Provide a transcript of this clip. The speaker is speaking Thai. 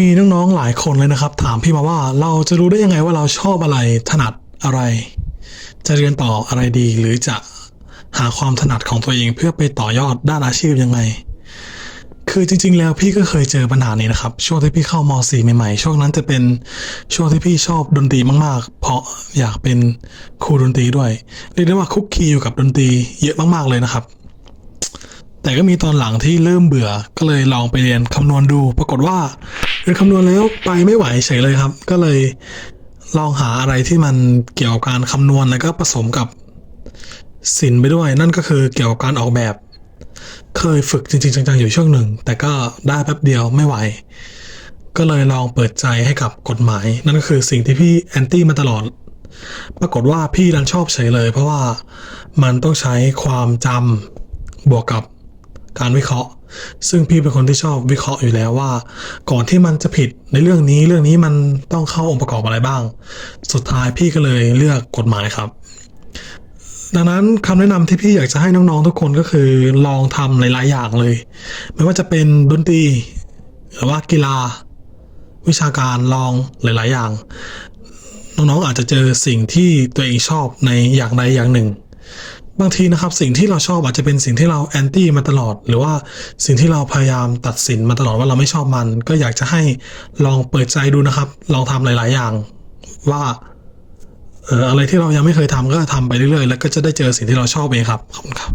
มีน้องๆหลายคนเลยนะครับ ถามพี่มาว่าเราจะรู้ได้ยังไงว่าเราชอบอะไรถนัดอะไร จะเรียนต่ออะไรดี หรือจะหาความถนัดของตัวเองเพื่อไปต่อยอดด้านอาชีพยังไง คือจริง ๆ แล้วพี่ก็เคยเจอปัญหานี้นะครับ ช่วงที่พี่เข้าม4ใหม่ๆ ช่วงนั้นจะเป็นช่วงที่พี่ชอบดนตรีมากๆ เพราะอยากเป็นครูดนตรีด้วยเรียกได้ว่าคุกคีอยู่กับดนตรีเยอะมากๆเลยนะครับ แต่ก็มีตอนหลังที่เริ่มเบื่อ ก็เลยลองไปเรียนคำนวณดู ปรากฏว่าเรียนคำนวณแล้วไปไม่ไหวเฉยเลยครับ ก็เลยลองหาอะไรที่มันเกี่ยวกับการคำนวณแล้วก็ผสมกับศิลป์ไปด้วย นั่นก็คือเกี่ยวกับการออกแบบ เคยฝึกจริงๆจังๆอยู่ช่วงหนึ่ง แต่ก็ได้แป๊บเดียวไม่ไหว ก็เลยลองเปิดใจให้กับกฎหมาย นั่นก็คือสิ่งที่พี่แอนตี้มาตลอด ปรากฏว่าพี่ดันชอบเฉยเลย เพราะว่ามันต้องใช้ความจำบวกกับ การวิเคราะห์ ซึ่งพี่เป็นคนที่ชอบวิเคราะห์อยู่แล้วว่า ก่อนที่มันจะผิดในเรื่องนี้เรื่องนี้มันต้องเข้าองค์ประกอบอะไรบ้าง สุดท้ายพี่ก็เลยเลือกกฎหมายครับ ดังนั้นคำแนะนำที่พี่อยากจะให้น้องๆทุกคนก็คือลองทำหลายๆอย่างเลย ไม่ว่าจะเป็นดนตรีหรือว่ากีฬา วิชาการลองหลาย ๆ อย่าง น้องๆอาจจะเจอสิ่งที่ตัวเองชอบในอย่างใดอย่างหนึ่ง บางทีนะครับสิ่งที่เราชอบอาจจะเป็นสิ่งที่เราแอนตี้มาตลอด หรือว่าสิ่งที่เราพยายามตัดสินมาตลอดว่าเราไม่ชอบมัน ก็อยากจะให้ลองเปิดใจดูนะครับ ลองทำหลาย ๆ อย่าง ว่าเอออะไรที่เรายังไม่เคยทำก็ทำไปเรื่อย ๆ แล้วก็จะได้เจอสิ่งที่เราชอบเองครับขอบคุณครับ